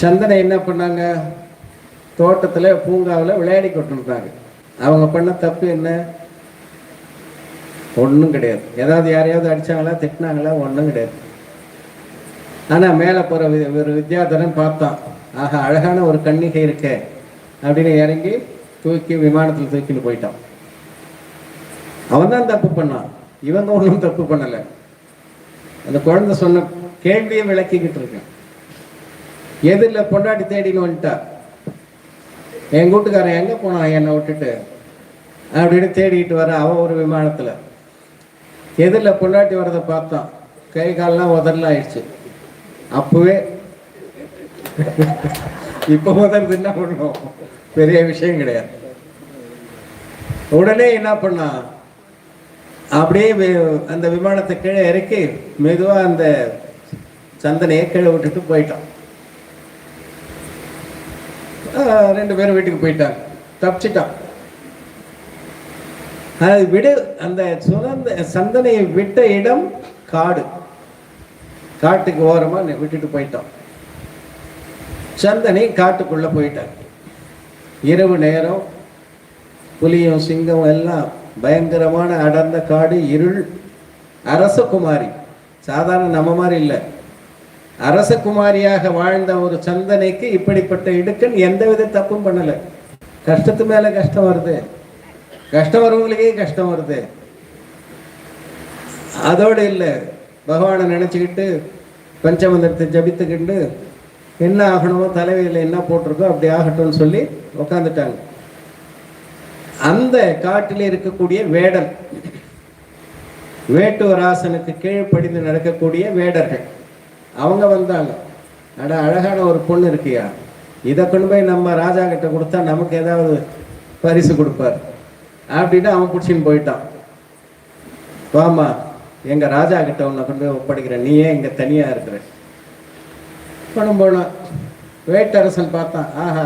சந்தனை என்ன பண்ணாங்க? தோட்டத்தில் பூங்காவில் விளையாடி கொண்டிருந்தாங்க அவங்க பண்ண தப்பு என்ன? ஒன்றும் கிடையாது. ஏதாவது யாரையாவது அடிச்சாங்களா திட்டினாங்களா ஒன்றும் கிடையாது. ஆனால் மேலே போகிற ஒரு வித்யாதரன் பார்த்தான். ஆஹா அழகான ஒரு கன்னிகை இருக்கே அப்படின்னு இறங்கி தூக்கி விமானத்தில் தூக்கிட்டு போயிட்டான். அவன் தான் தப்பு பண்ணான். இவங்க ஒன்றும் தப்பு பண்ணலை. அந்த குழந்தை சொன்ன கேள்வியை விளக்கிக்கிட்டு இருக்கேன். எதிரில் பொண்டாட்டி தேடின்னு வந்துட்டா. என் வீட்டுக்காரன் எங்கே போனான் என்னை விட்டுட்டு? அப்படின்னு தேடிக்கிட்டு வர அவன் ஒரு விமானத்தில். எதிரில் பொண்டாட்டி வரதை பார்த்தான். கை கால்லாம் உதறல ஆயிடுச்சு அப்போவே இப்போ உதறது என்ன பண்ணும்? பெரிய விஷயம் கிடையாது. உடனே என்ன பண்ணான் அப்படியே அந்த விமானத்தை கீழே இறக்கி மெதுவாக அந்த சந்தனையை கீழே விட்டுட்டு போயிட்டான். ரெண்டு பேரும் வீட்டுக்கு போயிட்டாங்க. தப்பிச்சிட்டான் அது விடு அந்த சுதந்த சந்தனையை விட்ட இடம் காடு. காட்டுக்கு ஓரமா விட்டுட்டு போயிட்டான் சந்தனை காட்டுக்குள்ள போயிட்டான் இரவு நேரம் புலியும் சிங்கம் எல்லாம் பயங்கரமான அடர்ந்த காடு இருள் அரசகுமாரி. சாதாரண நம்ம மாதிரி இல்லை. அரசகுமாரியாக வாழ்ந்த ஒரு சந்தனைக்கு இப்படிப்பட்ட இடுக்கன் எந்தவித தப்பும் பண்ணலை. கஷ்டத்து மேலே கஷ்டம் வருது. கஷ்டம் வரவங்களுக்கே கஷ்டம் வருது. அதோடு இல்லை பகவானை நினச்சிக்கிட்டு பஞ்சமந்திரத்தை ஜபித்துக்கிட்டு என்ன ஆகணுமோ தலைவையில் என்ன போட்டிருக்கோ அப்படி ஆகட்டும்னு சொல்லி உட்காந்துட்டாங்க அந்த காட்டில் இருக்கக்கூடிய வேடன் வேட்டுவராசனுக்கு கீழ்ப்படிந்து நடக்கக்கூடிய வேடர்கள். அவங்க வந்தாங்க. அட அழகான ஒரு பொண்ணு இருக்கியா? இதை கொண்டு போய் நம்ம ராஜா கிட்ட கொடுத்தா நமக்கு ஏதாவது பரிசு கொடுப்பார். அப்படின்னு அவன் பிடிச்சின்னு போயிட்டான். வாமா எங்கள் ராஜா கிட்ட உன்னை கொண்டு போய் ஒப்படைக்கிறேன் நீ ஏன் இங்கே தனியாக இருக்கிற. பணம் போனான் வேட்டரசன் பார்த்தான். ஆஹா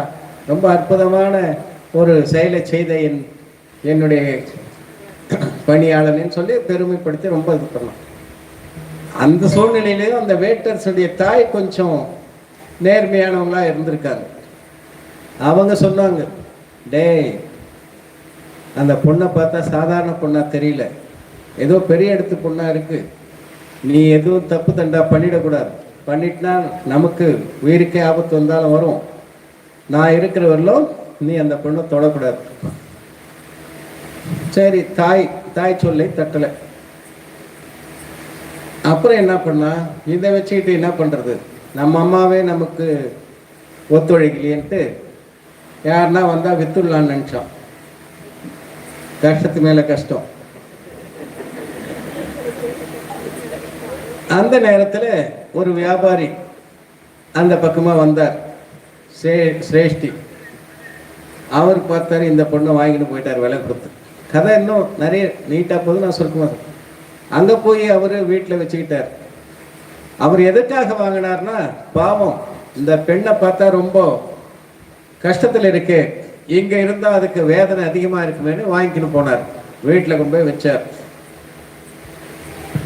ரொம்ப அற்புதமான ஒரு செயலை செய்த என் என்னுடைய பணியாளன்னு சொல்லி பெருமைப்படுத்தி ரொம்ப இது பண்ணான். அந்த சூழ்நிலையிலேயும் அந்த வேட்டர்ஸுடைய தாய் கொஞ்சம் நேர்மையானவங்களாக இருந்திருக்காங்க. அவங்க சொன்னாங்க டேய் அந்த பொண்ணை பார்த்தா சாதாரண பொண்ணாக தெரியல. ஏதோ பெரிய இடத்து பொண்ணாக இருக்குது நீ எதுவும் தப்பு தண்டா பண்ணிடக்கூடாது. பண்ணிட்டுனா நமக்கு உயிருக்கே ஆபத்து வந்தாலும் வரும். நான் இருக்கிற வரலும் நீ அந்த பொண்ணை தொடக்கூடாது. சரி தாய் தாய் சொல்லை தட்டலை. அப்புறம் என்ன பண்ணா? இதை வச்சுக்கிட்டு என்ன பண்ணுறது நம்ம அம்மாவே நமக்கு ஒத்துழைக்கலையேன்ட்டு யாருன்னா வந்தால் வித்துடலான்னு நினைச்சோம் கஷ்டத்து மேலே கஷ்டம். அந்த நேரத்தில் ஒரு வியாபாரி அந்த பக்கமாக வந்தார். சே- சிரேஷ்டி. அவர் பார்த்தாரு இந்த பொண்ணை வாங்கிட்டு போயிட்டார் விலை கொடுத்து. கதை இன்னும் நிறைய நீட்டாக போகுது நான் சுருக்கமா அங்க போய் அவரு வீட்டுல வச்சுக்கிட்டார். அவர் எதுக்காக வாங்கினார்னா பாவம் இந்த பெண்ணை பார்த்தா ரொம்ப கஷ்டத்தில் இருக்கு. இங்க இருந்தா அதுக்கு வேதனை அதிகமா இருக்குமேனு வாங்கிக்கின்னு போனார். வீட்டுல கொண்டு போய் வச்சார்.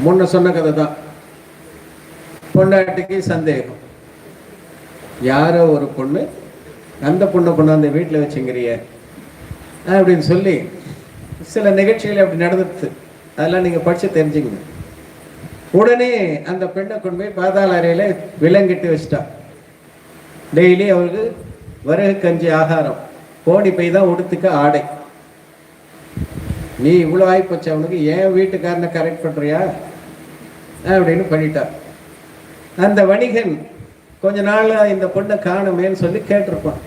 முன்ன சொன்ன கதை தான். பொண்டாட்டிக்கு சந்தேகம். யாரோ ஒரு பொண்ணு அந்த பொண்ணை கொண்டாந்து வீட்டில் வச்சுங்கிறிய அப்படின்னு சொல்லி சில நிகழ்ச்சிகள் அப்படி நடந்துடுது அதெல்லாம் நீங்கள் படித்து தெரிஞ்சுங்க உடனே அந்த பெண்ணை கொண்டு போய் பாதாள அறையில் விலங்கிட்டு வச்சிட்டா. டெய்லி அவருக்கு வரகு கஞ்சி ஆகாரம் கோடி பை தான் உடுத்துக்க ஆடை. நீ இவ்வளோ ஆகிப்போச்சு அவனுக்கு ஏன் வீட்டுக்காரனை கரெக்ட் பண்ணுறியா அப்படின்னு பண்ணிட்டார் அந்த வணிகன் கொஞ்ச நாள் இந்த பொண்ணை காணுமேன்னு சொல்லி கேட்டிருப்பான்.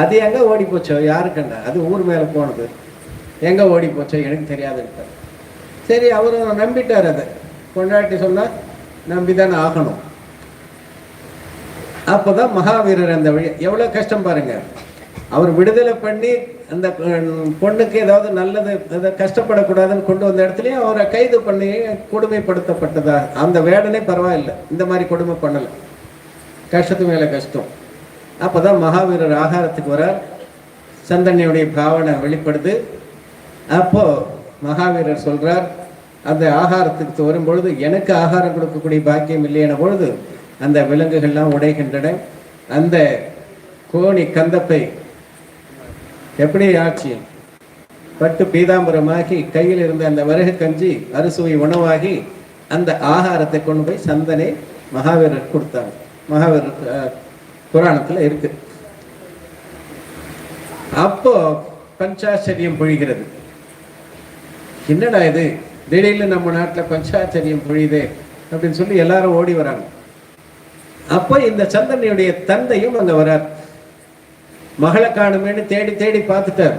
அது எங்கே ஓடி போச்சோ? யாரு கண்டா அது ஊர் மேலே போனது. எங்கே ஓடி போச்சோ? எனக்கு தெரியாதுன்ட்டார் சரி அவர் நம்பிட்டார் அதை. கொண்டாட்டி சொன்னால் நம்பி தானே ஆகணும். அப்போதான் மகாவீரர் அந்த வழி எவ்வளோ கஷ்டம் பாருங்க. அவர் விடுதலை பண்ணி அந்த பொண்ணுக்கு ஏதாவது நல்லது அதை கஷ்டப்படக்கூடாதுன்னு கொண்டு வந்த இடத்துலையும் அவரை கைது பண்ணி கொடுமைப்படுத்தப்பட்டதா? அந்த வேடனே பரவாயில்லை. இந்த மாதிரி கொடுமை பண்ணலை. கஷ்டத்து மேலே கஷ்டம். அப்பதான் மகாவீரர் ஆகாரத்துக்கு வரார். சந்தனையுடைய பாவனை வெளிப்படுது. அப்போது மகாவீரர் சொல்றார் அந்த ஆகாரத்துக்கு வரும்பொழுது எனக்கு ஆகாரம் கொடுக்கக்கூடிய பாக்கியம் இல்லையான பொழுது அந்த விலங்குகள்லாம் உடைகின்றன. அந்த கோணி கந்தப்பை எப்படி ஆட்சி பட்டு பீதாம்பரமாகி கையில் இருந்த அந்த வரகு கஞ்சி அறுசுவை உணவாகி அந்த ஆகாரத்தை கொண்டு போய் சந்தனை மகாவீரர் கொடுத்தாங்க மகாவீரர் அஹ், இருக்கு. அப்போ பஞ்சாச்சரியம் பொழிகிறது. என்னடா இது? திடீர்னு நம்ம நாட்டில் பஞ்சாச்சரியம் பொழியுது அப்படின்னு சொல்லி எல்லாரும் ஓடி வராங்க. அப்போ இந்த சந்திரனுடைய தந்தையும் அங்கே வரார். மகளை காணுமேன்னு தேடி தேடி பார்த்துட்டார்.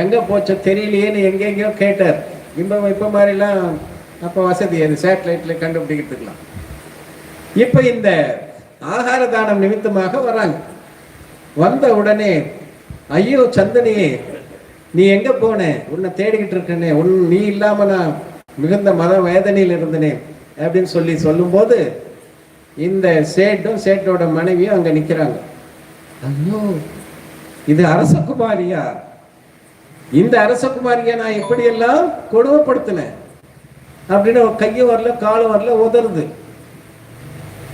எங்கே போச்சோ தெரியலையேன்னு எங்கெங்கேயோ கேட்டார். இப்போ இப்போ மாதிரிலாம் அப்போ வசதி அது சேட்டலைட்டில் கண்டுபிடிக்கிறதுக்கலாம் இப்போ இந்த ஆகார தானம் நிமித்தமாக வராங்க. வந்த உடனே ஐயோ சந்தனியே நீ எங்க போன? உன்னை தேடிக்கிட்டு இருக்கனே. உன் நீ இல்லாம நான் மிகுந்த மத வேதனையில் இருந்தனே அப்படின்னு சொல்லி சொல்லும்போது இந்த சேட்டும் சேட்டோட மனைவியும் அங்க நிக்கிறாங்க. ஐயோ இது அரசகுமாரியா இந்த அரசகுமாரியை நான் எப்படியெல்லாம் கொடுமைப்படுத்தினேன்? அப்படின்னு அவ வரல காலும் வரல உதறுது.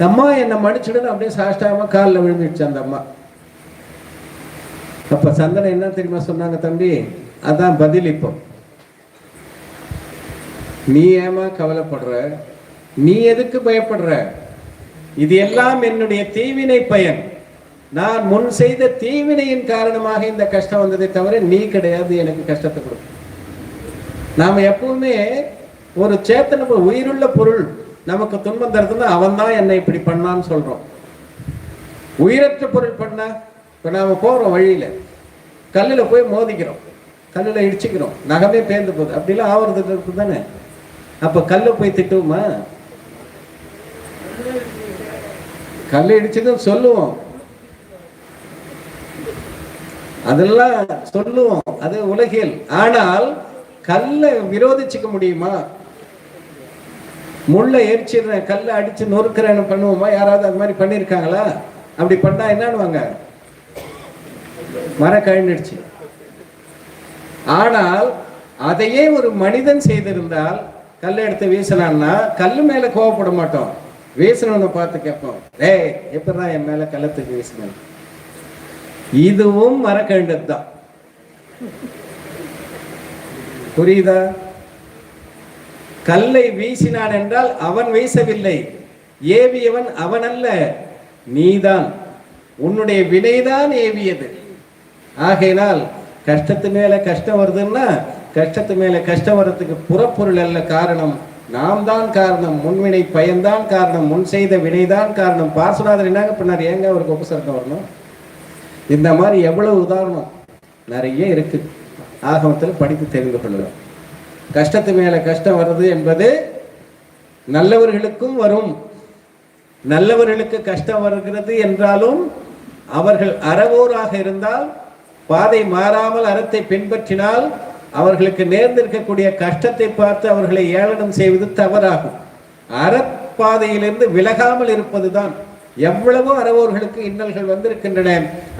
அம்மா என்னை மன்னிச்சிடுன்னு அப்படியே சாஷ்டாம காலில் விழுந்துடுச்சு அந்த அம்மா. அப்ப சந்தனம் என்ன தெரியுமா சொன்னாங்க தம்பி? அதான் பதில் இப்போ. நீ ஏமா கவலைப்படுற? நீ எதுக்கு பயப்படுற? இது எல்லாம் என்னுடைய தீவினை பயன். நான் முன் செய்த தீவினையின் காரணமாக இந்த கஷ்டம் வந்ததை தவிர நீ கிடையாது எனக்கு கஷ்டத்தை கொடு. நாம எப்பவுமே ஒரு சேத்தன உயிருள்ள பொருள் நமக்கு துன்பம் தருதுன்னா அவன் தான் என்னை இப்படி பண்ணான்னு சொல்றோம். உயிரற்ற பொருள் பண்ண இப்போ நாம போறோம் வழியில கல்லுல போய் மோதிக்கிறோம். கல்லுல இடிச்சுக்கிறோம். நகமே பேர்ந்து போகுது. அப்படிலாம் ஆவறதுக்கு இருக்கு தானே? அப்போ கல்லை போய் திட்டுவோமா? கல்லை இடிச்சதும் சொல்லுவோம். அதெல்லாம் சொல்லுவோம். அது உலகியல். ஆனால் கல்லை விரோதிச்சுக்க முடியுமா? முள்ளை எரிச்சிடுறேன். கல்லை அடிச்சு நொறுக்கிறேன்னு பண்ணுவோமா? யாராவது அது மாதிரி பண்ணியிருக்காங்களா? அப்படி பண்ணா என்னன்னுவாங்க? மரம் கழிஞ்சிடுச்சு ஆனால் அதையே ஒரு மனிதன் செய்திருந்தால் கல் எடுத்து வீசலான்னா கல் மேல கோவப்பட மாட்டோம். வீசணும்னு பார்த்து கேட்போம். டேய் எப்படிதான் என் மேல கள்ளத்துக்கு வீசணும் இதுவும் மரக்கண்டது தான். புரியுதா? கல்லை வீசினான் என்றால் அவன் வீசவில்லை. ஏவியவன் அவன் அல்ல நீதான். உன்னுடைய வினைதான் ஏவியது. ஆகையினால் கஷ்டத்து மேல கஷ்டம் வருதுன்னா கஷ்டத்து மேல கஷ்டம் வர்றதுக்கு புறப்பொருள் அல்ல காரணம். நாம் தான் காரணம் முன்வினை பயன்தான் காரணம் முன் செய்த வினைதான் காரணம். பாசுநாதர் என்னங்க பண்ணார்? ஏங்க அவருக்கு உபசரணம் வரணும்? இந்த மாதிரி எவ்வளவு உதாரணம் நிறைய இருக்கு. ஆகமத்தில் படித்து தெரிந்து கொள்ளலாம். கஷ்டத்து மேல கஷ்டம் வருது என்பது நல்லவர்களுக்கும் வரும். நல்லவர்களுக்கு கஷ்டம் வருகிறது என்றாலும் அவர்கள் அறவோராக இருந்தால் பாதை மாறாமல் அறத்தை பின்பற்றினால் அவர்களுக்கு நேர்ந்திருக்கக்கூடிய கஷ்டத்தை பார்த்து அவர்களை ஏளனம் செய்வது தவறாகும். அறப்பாதையிலிருந்து விலகாமல் இருப்பதுதான். எவ்வளவோ அறவோர்களுக்கு இன்னல்கள் வந்திருக்கின்றன.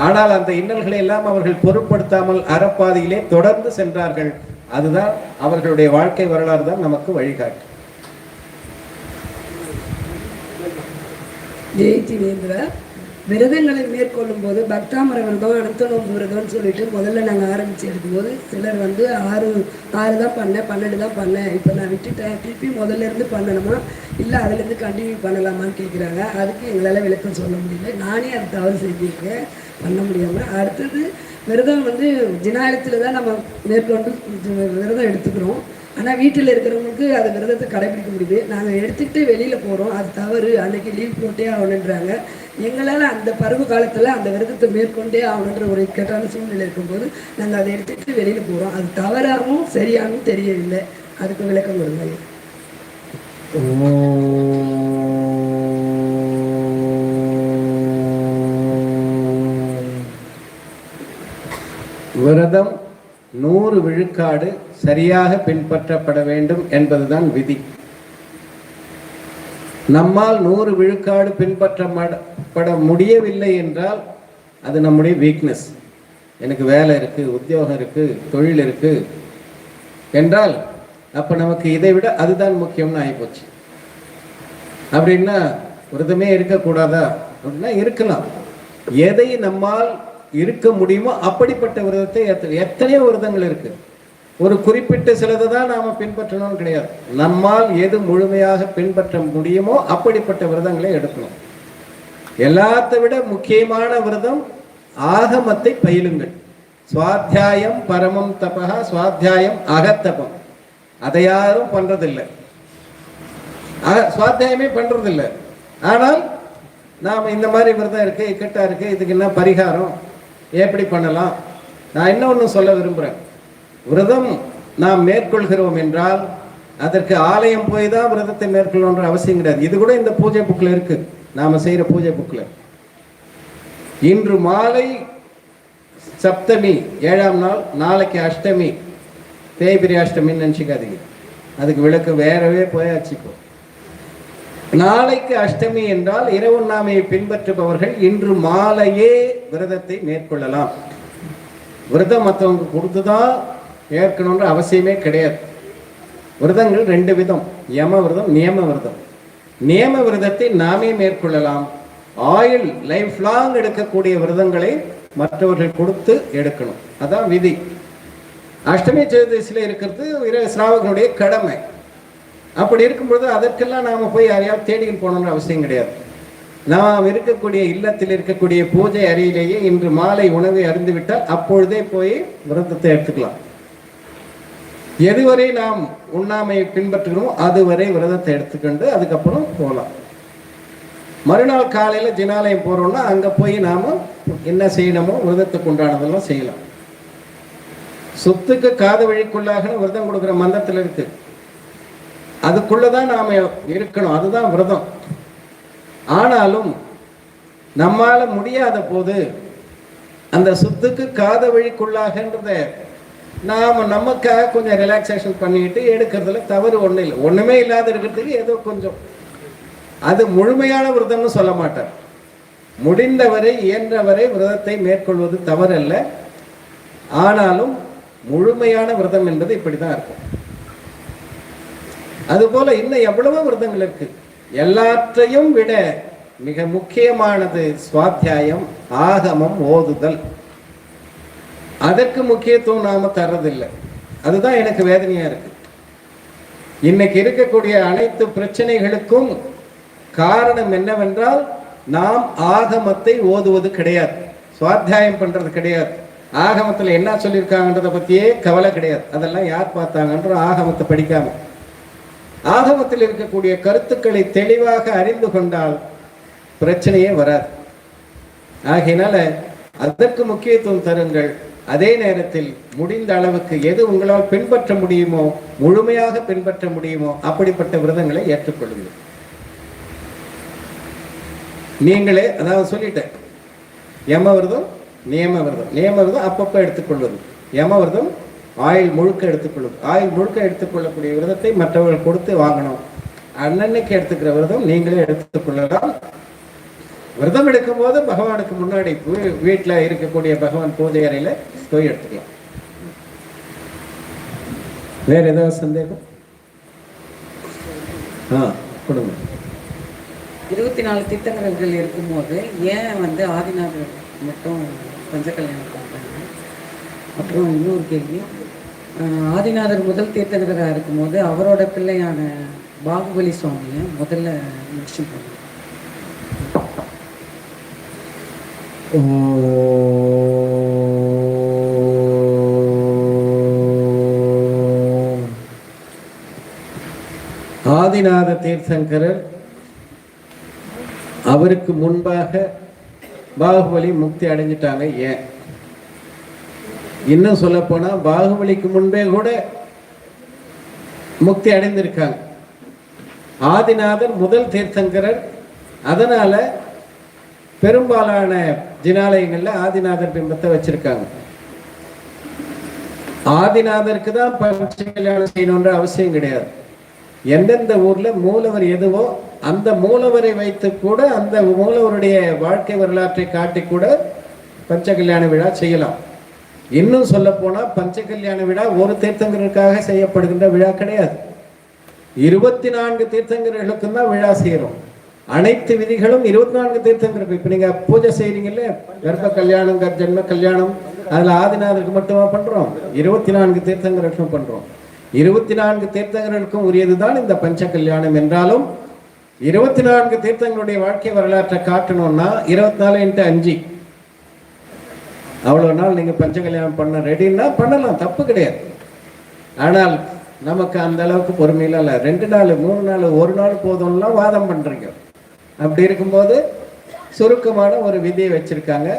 ஆனால் அந்த இன்னல்களை எல்லாம் அவர்கள் பொருட்படுத்தாமல் அறப்பாதையிலே தொடர்ந்து சென்றார்கள். அதுதான் அவர்களுடைய வாழ்க்கை வரலாறு தான் நமக்கு வழிகாட்டு. ஜெயஜினேந்திர விரதங்களை மேற்கொள்ளும் போது பக்தாமர விரதம் அனந்த விரதம்னு சொல்லிட்டு முதல்ல நாங்கள் ஆரம்பித்து எடுக்கும்போது சிலர் வந்து ஆறு ஆறு தான் பண்ணேன் பன்னெண்டு தான் பண்ணேன். இப்போ நான் விட்டுட்டேன். திருப்பி முதல்ல இருந்து பண்ணணுமா? இல்லை அதுலேருந்து கண்டினியூ பண்ணலாமான்னு கேட்குறாங்க அதுக்கு எங்களால் விளக்கம் சொல்ல முடியல. நானே அது தவறு செஞ்சுருக்கேன் பண்ண முடியாமல் அடுத்தது விரதம் வந்து ஜினாயத்தில் தான் நம்ம மேற்கொண்டு விரதம் எடுத்துக்கிறோம். ஆனால் வீட்டில் இருக்கிறவங்களுக்கு அந்த விரதத்தை கடைபிடிக்க முடியுது. நாங்கள் எடுத்துக்கிட்டு வெளியில் போகிறோம் அது தவறு. அன்னைக்கு லீவ் போட்டே ஆகணுன்றாங்க எங்களால் அந்த பருவ காலத்தில் அந்த விரதத்தை மேற்கொண்டே ஆகணுன்ற ஒரு இக்கட்டான சூழ்நிலை இருக்கும்போது நாங்கள் அதை எடுத்துக்கிட்டு வெளியில் போகிறோம் அது தவறாகவும் சரியாகவும் தெரியவில்லை. அதுக்கு விளக்கம் கொடுங்க. விரதம் நூறு விழுக்காடு சரியாக பின்பற்றப்பட வேண்டும் என்பதுதான் விதி. நம்மால் நூறு விழுக்காடு பின்பற்றப்பட முடியவில்லை என்றால் அது நம்முடைய வீக்னஸ் எனக்கு வேலை இருக்குது உத்தியோகம் இருக்குது தொழில் இருக்குது என்றால் அப்போ நமக்கு இதை விட அதுதான் முக்கியம்னு ஆகிப்போச்சு. அப்படின்னா விரதமே இருக்கக்கூடாதா? அப்படின்னா இருக்கலாம். எதை நம்மால் இருக்க முடியுமோ அப்படிப்பட்ட விரதத்தை எத்தனையோ விரதங்கள் இருக்குது ஒரு குறிப்பிட்ட சிலதை தான் நாம பின்பற்றணும்னு கிடையாது. நம்மால் எது முழுமையாக பின்பற்ற முடியுமோ அப்படிப்பட்ட விரதங்களை எடுக்கணும். எல்லாத்தை விட முக்கியமான விரதம் ஆகமத்தை பயிலுங்கள். சுவாத்தியாயம் பரமம் தபா சுவாத்தியாயம் அகத்தபம். அதை யாரும் பண்றதில்லை. அக- சுவாத்தியாயமே பண்றதில்லை. ஆனால் நாம் இந்த மாதிரி விரதம் இருக்கு இக்கட்டா இருக்கு இதுக்கு என்ன பரிகாரம்? எப்படி பண்ணலாம்? நான் இன்னொன்று சொல்ல விரும்புகிறேன் விரதம் நாம் மேற்கொள்கிறோம் என்றால் அதற்கு ஆலயம் போய் தான் விரதத்தை மேற்கொள்ளணுன்ற அவசியம் கிடையாது. இது கூட இந்த பூஜை புக்கில் இருக்கு. நாம செய்யற பூஜை புக்கில் இன்று மாலை சப்தமி ஏழாம் நாள் நாளைக்கு அஷ்டமி தேய்பிரி அஷ்டமின்னு நினச்சிக்காதீங்க. அதுக்கு விளக்கு வேறவே போயாச்சு இப்போ. நாளைக்கு அஷ்டமி என்றால் இரவு நாமையை பின்பற்றுபவர்கள் இன்று மாலையே விரதத்தை மேற்கொள்ளலாம். விரதம் மற்றவங்க கொடுத்துதான் ஏற்கணுன்ற அவசியமே கிடையாது. விரதங்கள் ரெண்டு விதம். யம விரதம் நியம விரதம். நியம விரதத்தை நாமே மேற்கொள்ளலாம். ஆயில் லைஃப் லாங் எடுக்கக்கூடிய விரதங்களை மற்றவர்கள் கொடுத்து எடுக்கணும். அதான் விதி. அஷ்டமி சதுர்தசியில் இருக்கிறது சிராவகனுடைய கடமை. அப்படி இருக்கும்பொழுது அதற்கெல்லாம் நாம் போய் யாரையாவது தேடிக்கிட்டு போகணுன்ற அவசியம் கிடையாது. நாம் இருக்கக்கூடிய இல்லத்தில் இருக்கக்கூடிய பூஜை அறையிலேயே இன்று மாலை உணவை அறிந்துவிட்டால் அப்பொழுதே போய் விரதத்தை எடுத்துக்கலாம். எதுவரை நாம் உண்ணாமையை பின்பற்றுகிறோமோ அதுவரை விரதத்தை எடுத்துக்கொண்டு அதுக்கப்புறம் போகலாம். மறுநாள் காலையில் ஜினாலயம் போகிறோம்னா அங்கே போய் நாம் என்ன செய்யணுமோ விரதத்துக்கு உண்டானதெல்லாம் செய்யலாம். சொத்துக்கு காது வழிக்குள்ளாக விரதம் கொடுக்குற மந்தத்தில் இருக்கு. அதுக்குள்ளதான் நாம் இருக்கணும். அதுதான் விரதம். ஆனாலும் நம்மால் முடியாத போது அந்த சொத்துக்கு காத வழிக்குள்ளாகன்றத நாம நமக்காக கொஞ்சம் ரிலாக்ஸேஷன் பண்ணிட்டு எடுக்கிறதுல தவறு ஒண்ணும் இல்லை. ஒண்ணுமே இல்லாத இருக்கிறதுக்கு ஏதோ கொஞ்சம். அது முழுமையான விரதம்னு சொல்ல மாட்டார். முடிந்தவரை இயன்றவரை விரதத்தை மேற்கொள்வது தவறல்ல. ஆனாலும் முழுமையான விரதம் என்பது இப்படிதான் இருக்கும். அதுபோல இன்னும் எவ்வளவோ விரதங்கள் இருக்கு. எல்லாற்றையும் விட மிக முக்கியமானது சுவாத்தியாயம் ஆகமம் ஓதுதல். அதற்கு முக்கியத்துவம் நாம தர்றதில்லை. அதுதான் எனக்கு வேதனையா இருக்கு. இன்னைக்கு இருக்கக்கூடிய அனைத்து பிரச்சனைகளுக்கும் காரணம் என்னவென்றால் நாம் ஆகமத்தை ஓதுவது கிடையாது. சுவாத்தியாயம் பண்றது கிடையாது. ஆகமத்தில் என்ன சொல்லியிருக்காங்கன்றத பத்தியே கவலை கிடையாது. அதெல்லாம் யார் பார்த்தாங்கன்ற ஆகமத்தை படிக்காம. ஆகமத்தில் இருக்கக்கூடிய கருத்துக்களை தெளிவாக அறிந்து கொண்டால் பிரச்சனையே வராது. ஆகையினால அதற்கு முக்கியத்துவம் தருங்கள். அதே நேரத்தில் முடிந்த அளவுக்கு எது உங்களால் பின்பற்ற முடியுமோ முழுமையாக பின்பற்ற முடியுமோ அப்படிப்பட்ட விரதங்களை ஏற்றுக்கொள்ளுங்கள். நீங்களே அதாவது சொல்லிட்டேன். யம விரதம் நியம விரதம். நியம விரதம் அப்பப்போ எடுத்துக்கொள்வது. யம விரதம் ஆயில் முழுக்க எடுத்துக்கொள்வது. ஆயில் முழுக்க எடுத்துக்கொள்ளக்கூடிய விரதத்தை மற்றவர்கள் கொடுத்து வாங்கணும். அன்னன்னைக்கு எடுத்துக்கிற விரதம் நீங்களே எடுத்துக்கொள்ளலாம். விரதம் எடுக்கும்போது பகவானுக்கு முன்னாடி வீட்டில் இருக்கக்கூடிய பகவான் பூஜை அறையில் போய் எடுத்துக்கலாம். வேற ஏதாவது சந்தேகம்? ஆ கொடுங்க. இருபத்தி நாலு தீர்த்தங்கரங்கள் இருக்கும்போது ஏன் வந்து ஆதிநாதர் மட்டும் பஞ்ச கல்யாணம் பண்ணுறாங்க அப்புறம் இன்னொரு கேள்வி. ஆதிநாதர் முதல் தீர்த்தங்கராக இருக்கும்போது அவரோட பிள்ளையான பாகுபலி சுவாமியை முதல்ல முடிச்சு போனாங்க ஆதிநாத தீர்த்தங்கரர் அவருக்கு முன்பாக பாகுபலி முக்தி அடைஞ்சிட்டாங்க. ஏன்? இன்னும் சொல்ல போனா பாகுபலிக்கு முன்பே கூட முக்தி அடைந்திருக்காங்க. ஆதிநாதர் முதல் தீர்த்தங்கரர். அதனால பெரும்பாலான ஜினாலயங்களில் ஆதிநாதர் பிம்பத்தை வச்சிருக்காங்க. ஆதிநாதருக்கு தான் பஞ்ச கல்யாணம் செய்யணுன்ற அவசியம் கிடையாது. எந்தெந்த ஊர்ல மூலவர் எதுவோ அந்த மூலவரை வைத்து கூட அந்த மூலவருடைய வாழ்க்கை வரலாற்றை காட்டி கூட பஞ்ச கல்யாண விழா செய்யலாம். இன்னும் சொல்ல போனா பஞ்ச கல்யாண விழா ஒரு தீர்த்தங்கருக்காக செய்யப்படுகின்ற விழா கிடையாது. இருபத்தி நான்கு தீர்த்தங்கர்களுக்கும் தான் விழா செய்கிறோம் அனைத்து விதிகளும் இருபத்தி நான்கு தீர்த்தங்கள் இப்ப நீங்க பூஜை செய்றீங்கல்ல? கர்ப்ப கல்யாணம் கர் ஜென்ம கல்யாணம் அதுல ஆதிநாதருக்கு மட்டுமா பண்றோம்? இருபத்தி நான்கு தீர்த்தங்களுக்கும் பண்றோம். இருபத்தி நான்கு தீர்த்தங்களுக்கும் உரியதுதான் இந்த பஞ்ச கல்யாணம் என்றாலும் இருபத்தி நான்கு தீர்த்தங்களுடைய வாழ்க்கை வரலாற்றை காட்டணும்னா இருபத்தி நாலு இன்ட்டு அஞ்சு. அவ்வளோ நாள் நீங்கள் பஞ்ச கல்யாணம் பண்ண ரெடின்னா பண்ணலாம் தப்பு கிடையாது. ஆனால் நமக்கு அந்த அளவுக்கு பொறுமையில இல்லை. ரெண்டு நாள் மூணு நாள் ஒரு நாள் போதும்லாம் வாதம் பண்ணுறீங்க அப்படி இருக்கும்போது சுருக்கமான ஒரு விதியை வச்சிருக்காங்க.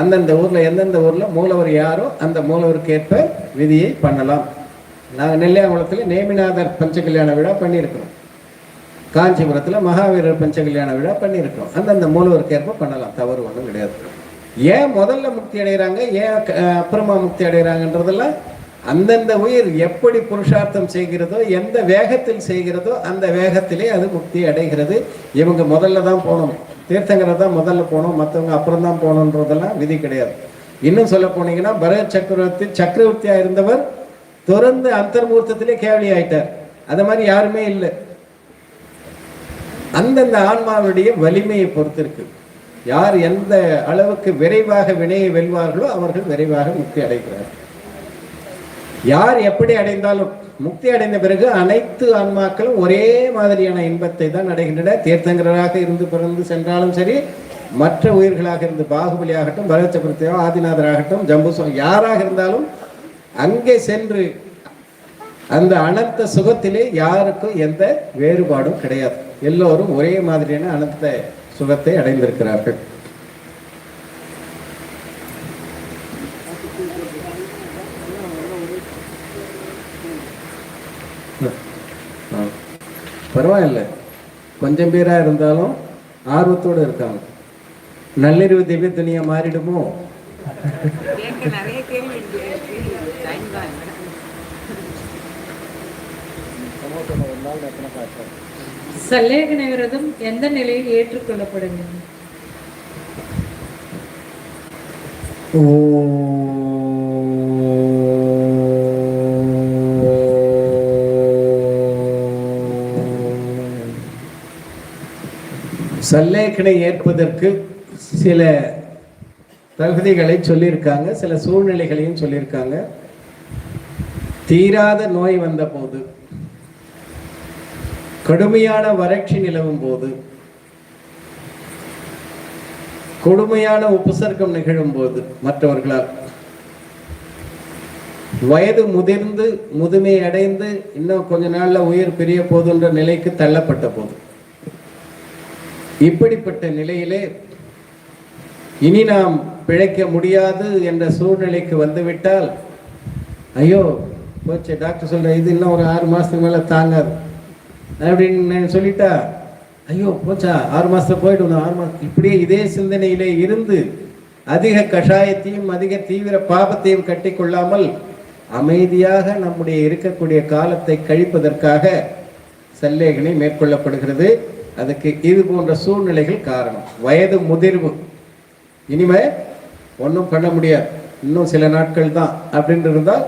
அந்தந்த ஊரில் எந்தெந்த ஊரில் மூலவர் யாரோ அந்த மூலவருக்கு ஏற்ப விதியை பண்ணலாம். நாங்கள் நெல்லியாங்குளத்தில் நேமிநாதர் பஞ்சகல்யாண விழா பண்ணியிருக்கிறோம். காஞ்சிபுரத்தில் மகாவீரர் பஞ்சகல்யாண விழா பண்ணியிருக்கிறோம். அந்தந்த மூலவருக்கு ஏற்ப பண்ணலாம். தவறு ஒன்றும் கிடையாது. ஏன் முதல்ல முக்தி அடைகிறாங்க? ஏன் அப்புறமா முக்தி அடைகிறாங்கன்றதெல்லாம் அந்தந்த உயிர் எப்படி புருஷார்த்தம் செய்கிறதோ எந்த வேகத்தில் செய்கிறதோ அந்த வேகத்திலே அது முக்தி அடைகிறது. இவங்க முதல்ல தான் போகணும். தீர்த்தங்கரை தான் முதல்ல போகணும். மற்றவங்க அப்புறம் தான் போகணுன்றதெல்லாம் விதி கிடையாது. இன்னும் சொல்ல போனீங்கன்னா பரத சக்கரவர்த்தி சக்கரவர்த்தியா இருந்தவர் தொடர்ந்து அந்தர்மூர்த்தத்திலே கேவலி ஆயிட்டார். அது மாதிரி யாருமே இல்லை. அந்தந்த ஆன்மாவுடைய வலிமையை பொறுத்து இருக்கு யார் எந்த அளவுக்கு விரைவாக வினையை வெல்வார்களோ அவர்கள் விரைவாக முக்தி அடைகிறார்கள். யார் எப்படி அடைந்தாலும் முக்தி அடைந்த பிறகு அனைத்து ஆன்மாக்களும் ஒரே மாதிரியான இன்பத்தை தான் அடைகின்றன. தீர்த்தங்கராக இருந்து பிறந்து சென்றாலும் சரி மற்ற உயிர்களாக இருந்து பாகுபலி ஆகட்டும் பரதச்சபுரத்தையோ ஆதிநாதராகட்டும் ஜம்பு யாராக இருந்தாலும் அங்கே சென்று அந்த அனந்த சுகத்திலே யாருக்கும் எந்த வேறுபாடும் கிடையாது. எல்லோரும் ஒரே மாதிரியான அனந்த சுகத்தை அடைந்திருக்கிறார்கள் ஆ. பரவாயில்ல. கொஞ்சம் பேரா இருந்தாலும் ஆர்வத்தோடு இருக்காங்க. நள்ளிரவு திவ்ய துணியா மாறிடுமோ? சல்லேகன விரதம் எந்த நிலையில் ஏற்றுக்கொள்ளப்படுகிறது? சல்லேக்கனை ஏற்பதற்கு சில தகுதிகளை சொல்லியிருக்காங்க சில சூழ்நிலைகளையும் சொல்லியிருக்காங்க. தீராத நோய் வந்தபோது கடுமையான வறட்சி நிலவும் போது கொடுமையான உபசர்க்கம் நிகழும் போது மற்றவர்களால் வயது முதிர்ந்து முதுமை அடைந்து இன்னும் கொஞ்ச நாளில் உயிர் பிரிய போதுன்ற நிலைக்கு தள்ளப்பட்ட போது. இப்படிப்பட்ட நிலையிலே இனி நாம் பிழைக்க முடியாது என்ற சூழ்நிலைக்கு வந்துவிட்டால் ஐயோ போச்சு டாக்டர் சொல்ற இது இன்னும் ஒரு ஆறு மாதத்துக்கு மேலே தாங்காது. அப்படின்னு சொல்லிட்டா ஐயோ போச்சா ஆறு மாதத்தை போயிட்டு ஆறு மாதம் இப்படியே இதே சிந்தனையிலே இருந்து அதிக கஷாயத்தையும் அதிக தீவிர பாபத்தையும் கட்டிக்கொள்ளாமல் அமைதியாக நம்முடைய இருக்கக்கூடிய காலத்தை கழிப்பதற்காக சல்லேகனை மேற்கொள்ளப்படுகிறது. அதுக்கு இது போன்ற சூழ்நிலைகள் காரணம். வயது முதிர்வு. இனிமே ஒன்றும் பண்ண முடியாது. இன்னும் சில நாட்கள் தான் அப்படின்னு இருந்தால்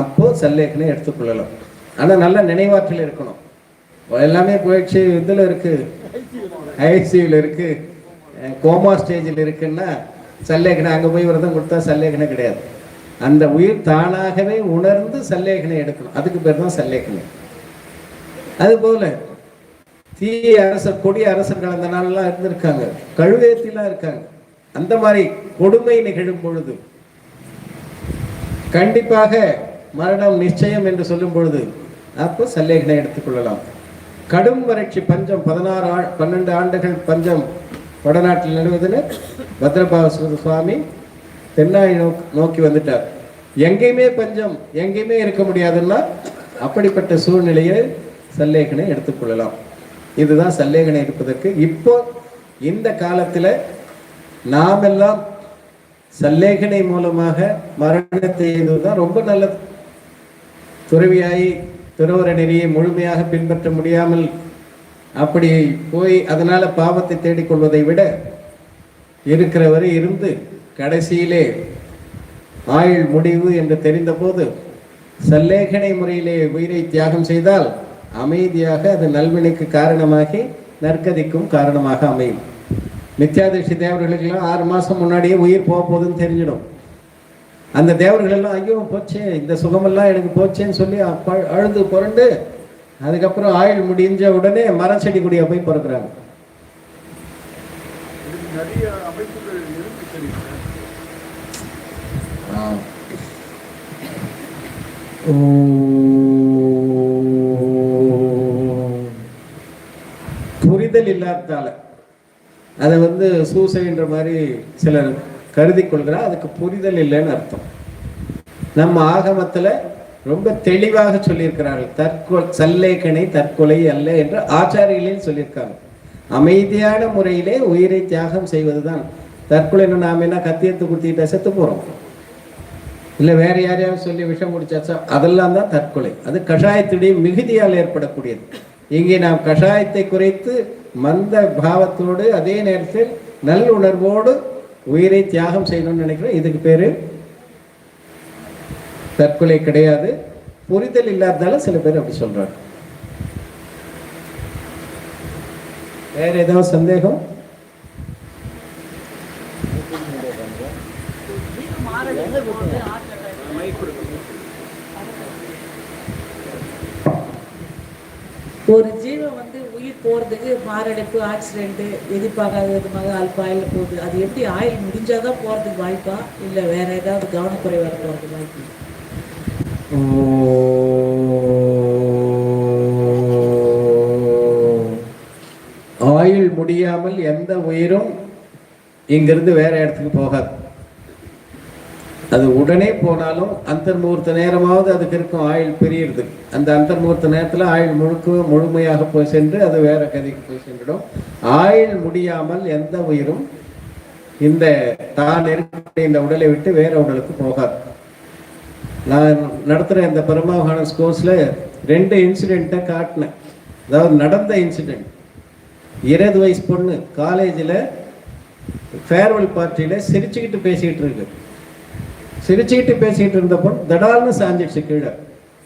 அப்போ சல்லேகனை எடுத்துக்கொள்ளலாம் ஆனால் நல்ல நினைவாற்றல் இருக்கணும். எல்லாமே போயிடுச்சு. இதில் இருக்குது ஐசியூவில் இருக்குது கோமா ஸ்டேஜில் இருக்குன்னா சல்லேகனை அங்கே போய் விரதம் கொடுத்தா சல்லேகனை கிடையாது. அந்த உயிர் தானாகவே உணர்ந்து சல்லேகனை எடுக்கணும். அதுக்கு பேர் தான் சல்லேகனை. அதுபோல் தீய அரசர் கொடிய அரசர்கள் அந்த நாளெல்லாம் இருந்திருக்காங்க. கழுவேத்திலாம் இருக்காங்க. அந்த மாதிரி கொடுமை நிகழும் பொழுது கண்டிப்பாக மரணம் நிச்சயம் என்று சொல்லும் பொழுது அப்போ சல்லேகனை எடுத்துக்கொள்ளலாம் கடும் வறட்சி பஞ்சம் பதினாறு ஆ பன்னெண்டு ஆண்டுகள் பஞ்சம் வடநாட்டில் நிலவுதுன்னு பத்ரபாவ சுவாமி தென்னாய் நோக்- நோக்கி வந்துட்டார். எங்கேயுமே பஞ்சம் எங்கேயுமே இருக்க முடியாதுன்னா அப்படிப்பட்ட சூழ்நிலையை சல்லேகனை எடுத்துக்கொள்ளலாம் இதுதான் சல்லேகனை இருப்பதற்கு. இப்போ இந்த காலத்துல நாமெல்லாம் சல்லேகனை மூலமாக மரணத்தை தான் ரொம்ப நல்லது. துறவியாய் துறவர நெறியை முழுமையாக பின்பற்ற முடியாமல் அப்படி போய் அதனால பாவத்தை தேடிக்கொள்வதை விட இருக்கிறவரை இருந்து கடைசியிலே ஆயுள் முடிவு என்று தெரிந்தபோது சல்லேகனை முறையிலே உயிரை தியாகம் செய்தால் அமைதியாக அது நல்வினைக்கு காரணமாகி நற்கதிக்கும் காரணமாக அமையும். மித்யாதிஷி தேவர்களுக்கெல்லாம் ஆறு மாதம் முன்னாடியே உயிர் போக போகுதுன்னு தெரிஞ்சிடும். அந்த தேவர்களெல்லாம் ஐயோ போச்சே இந்த சுகமெல்லாம் எனக்கு போச்சேன்னு சொல்லி அப்ப- அழுது புரண்டு அதுக்கப்புறம் ஆயுள் முடிஞ்ச உடனே மரச்செடி கொடியாக போய் பிறக்கிறாங்க. நிறைய புரிதல் இல்லாததால. அதை வந்து சூசைன்ற மாதிரி சிலர் கருதி கொள்கிறா அதுக்கு புரிதல் இல்லைன்னு அர்த்தம். நம்ம ஆகமத்துல ரொம்ப தெளிவாக சொல்லியிருக்கிறார்கள் தற்கொ சல்லேக்கணை தற்கொலை அல்ல என்று ஆச்சாரிகளே சொல்லியிருக்காங்க. அமைதியான முறையிலே உயிரை தியாகம் செய்வதுதான். தற்கொலைன்னு நாம் என்ன கத்தியத்து குத்திட்டா செத்து போறோம்? இல்லை வேற யாரையாவது சொல்லி விஷம் குடிச்சாச்சா? அதெல்லாம் தான் தற்கொலை. அது கஷாயத்துடைய மிகுதியால் ஏற்படக்கூடியது. இங்கே நாம் கஷாயத்தை குறைத்து மந்த பாவத்தோடு அதே நேரத்தில் நல்லுணர்வோடு உயிரை தியாகம் செய்யணும்னு நினைக்கிறோம் இதுக்கு பேர் தற்கொலை கிடையாது. புரிதல் இல்லாததால சில பேர் அப்படி சொல்றாங்க. வேற ஏதாவது சந்தேகம்? ஒரு ஜீவன் வந்து உயிர் போகிறதுக்கு மாரடைப்பு ஆக்சிடெண்ட்டு எதிர்பார்க்காத விதமாக அல்ப ஆயில் போகுது. அது எப்படி ஆயில் முடிஞ்சால் தான் போகிறதுக்கு வாய்ப்பா? இல்லை வேறு ஏதாவது கவனக்குறைவாக போறதுக்கு வாய்ப்பு ஆயில் முடியாமல் எந்த உயிரும் இங்கிருந்து வேற இடத்துக்கு போகாது. அது உடனே போனாலும் அந்தர்முகூர்த்த நேரமாவது அதுக்கு இருக்கும் ஆயுள் பெரியது அந்த அந்தர்முகூர்த்த நேரத்தில் ஆயுள் முழுக்க முழுமையாக போய் சென்று அது வேற கதைக்கு போய் சென்றுடும். ஆயுள் முடியாமல் எந்த உயிரும் இந்த தான் இருக்கக்கூடிய இந்த உடலை விட்டு வேற உடலுக்கு போகாது. நான் நடத்துகிற இந்த பரமாகானஸ் கோர்ஸில் ரெண்டு இன்சிடெண்ட்டை காட்டினேன். அதாவது நடந்த இன்சிடெண்ட் இருபது வயசு பொண்ணு காலேஜில் ஃபேர்வெல் பார்ட்டியில் சிரிச்சுக்கிட்டு பேசிக்கிட்டு இருக்கு. சிரிச்சுக்கிட்டு பேசிக்கிட்டு இருந்த பொண்ணு சாஞ்சிடுச்சு கீழே.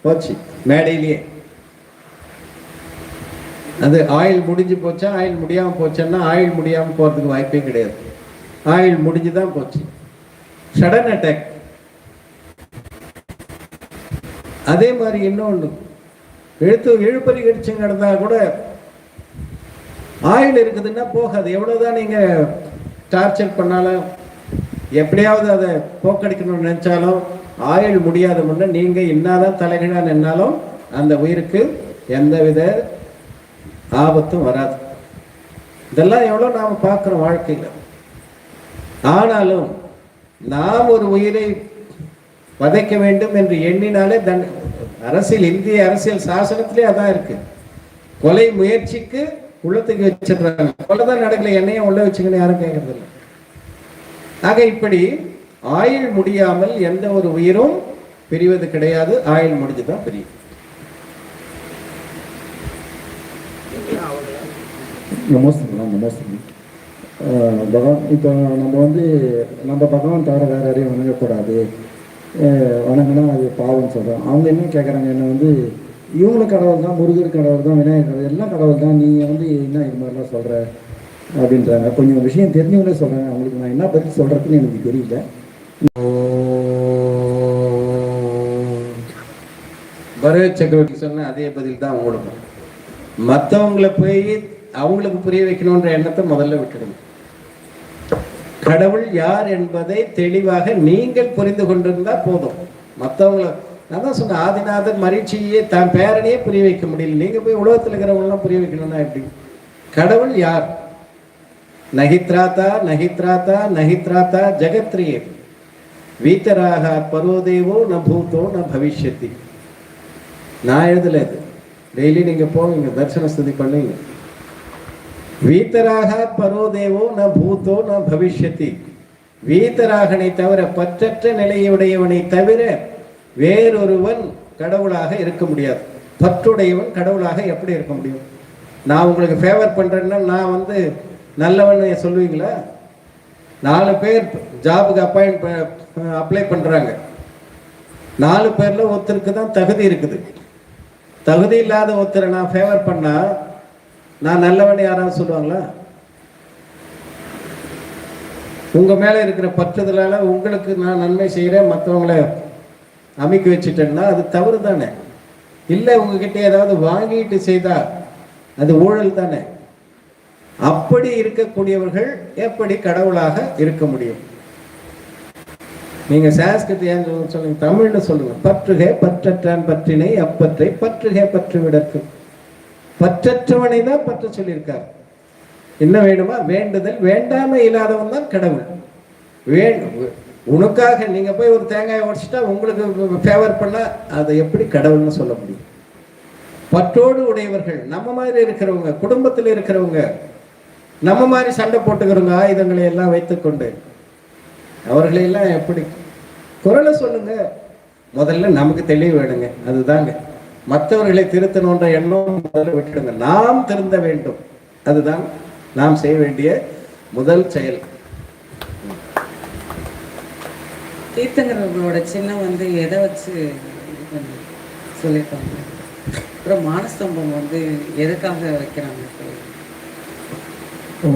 போச்சு மேடையிலேயே. அது ஆயில் முடிஞ்சு போச்சா ஆயில் முடியாமல் போச்சுன்னா ஆயில் முடியாமல் போகிறதுக்கு வாய்ப்பே கிடையாது. ஆயில் முடிஞ்சு தான் போச்சு. சடன் அட்டாக் அதே மாதிரி இன்னொன்று எழுத்து இழுப்பறி கடிச்சு கிடந்தா கூட ஆயில் இருக்குதுன்னா போகாது. எவ்வளோதான் நீங்கள் டார்ச்சர் பண்ணாலும் எப்படியாவது அதை போக்கடிக்கணும்னு நினைச்சாலும் ஆயுள் முடியாத முன்ன நீங்க இன்னாதான் தலைகீழாக நின்னாலும் அந்த உயிருக்கு எந்தவித ஆபத்தும் வராது. இதெல்லாம் எவ்வளோ நாம் பார்க்குறோம் வாழ்க்கையில். ஆனாலும் நாம் ஒரு உயிரை வதைக்க வேண்டும் என்று எண்ணினாலே தன் அரசியல் இந்திய அரசியல் சாசனத்திலே அதான் இருக்கு. கொலை முயற்சிக்கு உள்ளத்துக்கு வச்சிடுறாங்க. கொலை தான் நடக்கல என்னையும் உள்ள வச்சுக்கணும் யாரும் கேட்கறதில்லை. ஆக இப்படி ஆயுள் முடியாமல் எந்த ஒரு உயிரும் பிரிவது கிடையாது. ஆயுள் முடிஞ்சுதான் பிரியும். நமஸ்தே நமஸ்தே பகவான் இப்போ நம்ம வந்து நம்ம பகவான் தவிர வேற யாரையும் வணங்கக்கூடாது. வணங்கினா அது பாவம் சொல்கிறோம் அவங்க என்ன கேட்குறாங்க என்ன வந்து இவங்களும் கடவுள் தான் முருகர் கடவுள் தான் விநாயகர் கடவுள் எல்லாம் கடவுள் தான் நீங்கள் வந்து என்ன இது மாதிரிலாம் சொல்கிற அப்படின்றாங்க. கொஞ்சம் விஷயம் தெரிஞ்சவங்களே சொல்கிறாங்க அவங்களுக்கு நான் என்ன பதில் சொல்கிறதுன்னு எனக்கு தெரியல. பரத் சக்கரவர்த்தி சொன்ன அதே பதில் தான் அவங்களுக்கும் மற்றவங்கள போய் அவங்களுக்கு புரிய வைக்கணுன்ற எண்ணத்தை முதல்ல விட்டுடுங்க. கடவுள் யார் என்பதை தெளிவாக நீங்கள் புரிந்து கொண்டிருந்தா போதும். மற்றவங்கள நான் தான் சொன்னேன் ஆதிநாதன் மகிழ்ச்சியே தான் பேரனையே புரிய வைக்க முடியல. நீங்கள் போய் உலகத்தில் இருக்கிறவங்களாம் புரிய வைக்கணும்னா எப்படி? கடவுள் யார்? நகித்ராதா நகித்ராதா நகித்ராதா ஜெகத்ரியே. வீத்தராக பருவதேவோ ந பூத்தோ ந பவிஷ்யத்தி நான் எழுதல இது. டெய்லி நீங்கள் போவீங்க தர்சன ஸ்துதி பண்ணுவீங்க. வீத்தராக பரோதேவோ ந பூத்தோ ந பவிஷ்யத்தி வீத்தராகனை தவிர பற்றற்ற நிலையுடையவனை தவிர வேறொருவன் கடவுளாக இருக்க முடியாது. பற்றுடையவன் கடவுளாக எப்படி இருக்க முடியும்? நான் உங்களுக்கு ஃபேவர் பண்ணுறேன்னா நான் வந்து நல்லவன் சொல்லுவீங்களா? நாலு பேர் ஜாபுக்கு அப்பாயிண்ட் அப்ளை பண்ணுறாங்க நாலு பேரில் ஒருத்தருக்கு தான் தகுதி இருக்குது. தகுதி இல்லாத ஒருத்தரை நான் ஃபேவர் பண்ணா நான் நல்லவன் யாராவது சொல்லுவாங்களா? உங்கள் மேலே இருக்கிற பற்றுதலால் உங்களுக்கு நான் நன்மை செய்கிறேன் மற்றவங்கள அமைக்க வச்சுட்டேன்னா அது தவறு தானே. இல்லை உங்ககிட்ட ஏதாவது வாங்கிட்டு செய்தா அது ஊழல் தானே. அப்படி இருக்கக்கூடியவர்கள் எப்படி கடவுளாக இருக்க முடியும்? நீங்க சான்ஸ்கிருத் ஏன் சொல்லுங்க சொல்லுங்க தமிழ்ல சொல்லுங்க. பற்றுகே பற்றற்றான் பற்றினை அப்பற்றை பற்றுகே பற்று விடற்கு பற்றற்றவனை தான் பற்ற சொல்லியிருக்கார். என்ன வேணுமா? வேண்டுதல் வேண்டாம இல்லாதவன் தான் கடவுள். வேண்டும் உனக்காக நீங்க போய் ஒரு தேங்காயை உடச்சிட்டா உங்களுக்கு ஃபேவர் பண்ண அதை எப்படி கடவுள்னு சொல்ல முடியும்? பற்றோடு உடையவர்கள் நம்ம மாதிரி இருக்கிறவங்க குடும்பத்தில் இருக்கிறவங்க நம்ம மாதிரி சண்டை போட்டுக்கிறவங்க ஆயுதங்களை எல்லாம் வைத்துக்கொண்டு அவர்களை எல்லாம் எப்படி? குரலை சொல்லுங்க. முதல்ல நமக்கு தெளிவு வேணுங்க. அதுதாங்க. மற்றவர்களை திருத்தணுன்ற எண்ணம் முதல்ல விட்டுடுங்க. நாம் திருந்த வேண்டும். அதுதான் நாம் செய்ய வேண்டிய முதல் செயல். தீர்த்தங்கரர்களோட சின்னம் வந்து எதை வச்சு சொல்லியிருக்காங்க. அப்புறம் மானஸ்தம்பம் வந்து எதுக்காக வைக்கிறாங்க? லாஞ்சனம்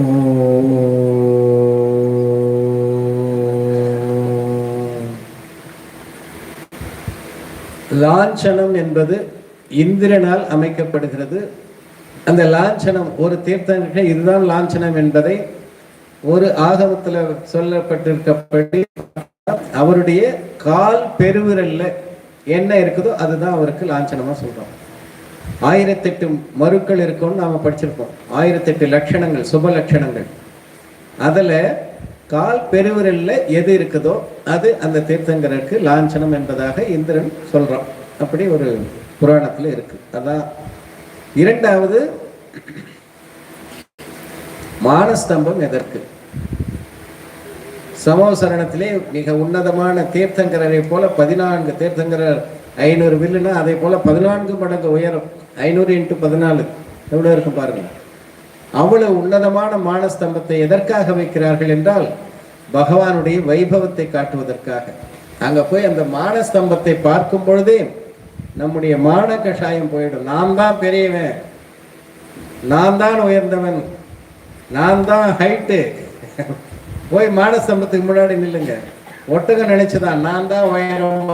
என்பது இந்திரனால் அமைக்கப்படுகிறது. அந்த லாஞ்சனம் ஒரு தீர்த்தங்க இதுதான் லாஞ்சனம் என்பதை ஒரு ஆகமத்தில் சொல்லப்பட்டிருக்கப்படி அவருடைய கால் பெருவிரல்ல என்ன இருக்குதோ அதுதான் அவருக்கு லாஞ்சனமா சொல்றோம். ஆயிரத்தெட்டு மருக்கள் இருக்கும்னு நாம படிச்சிருப்போம். ஆயிரத்தெட்டு லட்சணங்கள் சுப லட்சணங்கள். அதுல கால் பெருவிரல்ல எது இருக்குதோ அது அந்த தீர்த்தங்கருக்கு லாஞ்சனம் என்பதாக இந்திரன் சொல்றான். அப்படி ஒரு புராணத்துல இருக்கு. அதான் இரண்டாவது மானஸ்தம்பம் எதற்கு? சமோசரணத்திலே மிக உன்னதமான தீர்த்தங்கரரை போல பதினான்கு தீர்த்தங்கரர் ஐநூறு மில்லுனா அதே போல் பதினான்கு மடங்கு உயரம். ஐநூறு இன்ட்டு பதினாலு. எவ்வளோ இருக்கும் பாருங்க. அவ்வளவு உன்னதமான மானஸ்தம்பத்தை எதற்காக வைக்கிறார்கள் என்றால் பகவானுடைய வைபவத்தை காட்டுவதற்காக. அங்கே போய் அந்த மானஸ்தம்பத்தை பார்க்கும் பொழுதே நம்முடைய மான கஷாயம் போயிடும். நான் தான் பெரியவன். நான் தான் உயர்ந்தவன். நான் தான் ஹைட்டு போய் மானஸ்தம்பத்துக்கு முன்னாடி நில்லுங்க. ஒட்டகம் நினைச்சுதான் நான் தான் உயரம்.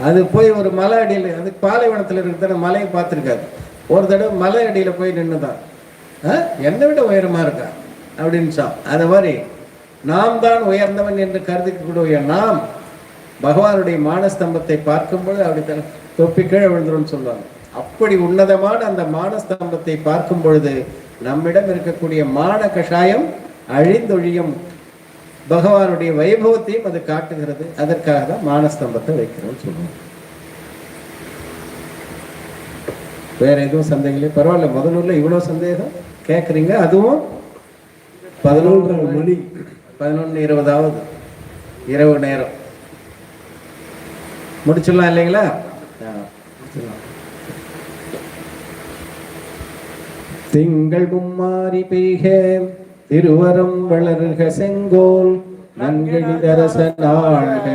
அது போய் ஒரு மலை அடியில் அது பாலைவனத்தில் இருக்கிற மலையை பார்த்துருக்காது ஒரு தடவை மலை அடியில் போய் நின்றுதான் என்னை விட உயரமாக இருக்கா? அப்படின்னு சொல் அது மாதிரி நாம் தான் உயர்ந்தவன் என்று கருதிக்கக்கூடிய நாம் பகவானுடைய மானஸ்தம்பத்தை பார்க்கும்போது அப்படி தொப்பி கீழே விழுந்துரும்னு சொல்லுவாங்க. அப்படி உன்னதமான அந்த மானஸ்தம்பத்தை பார்க்கும் பொழுது நம்மிடம் இருக்கக்கூடிய மான கஷாயம் அழிந்தொழியும். பகவானுடைய வைபவத்தையும் அது காட்டுகிறது. அதற்காக தான் மானஸ்தம்பத்தை வைக்கிறோம்னு சொல்லுவோம் வேற எதுவும் சந்தேகம் இல்லை பரவாயில்ல முதலூர்ல இவ்வளவு சந்தேகம்? கேட்குறீங்க அதுவும் பதினொன்று மணி பதினொன்று இருபதாவது இரவு நேரம். முடிச்சிடலாம் இல்லைங்களா? முடிச்சிடலாம். திங்கள் கும்மாரி பெய்க. திருவரம் வளர்க செங்கோல் நன்கழிதரசனாக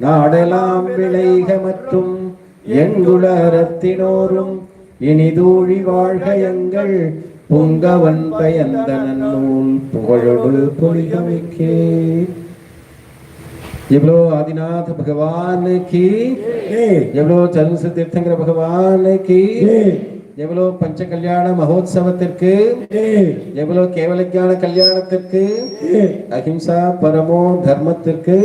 நாடலாம் விளைக மற்றும் எங்குளரத்தினோரும் இனி தூழி வாழ்க எங்கள் பொங்கவன் பயந்த நன்னூல் புகழொடு பொழிகமிக்கே எவ்வளோ ஆதிநாத் பகவான் கி எவ்வளோ சரச தீர்த்தங்கர பகவான் எவ்வளோ பஞ்ச கல்யாண மகோத்சவத்திற்கு எவ்வளோ கேவல ஞான கல்யாணத்திற்கு அஹிம்சா பரமோ தர்மத்திற்கு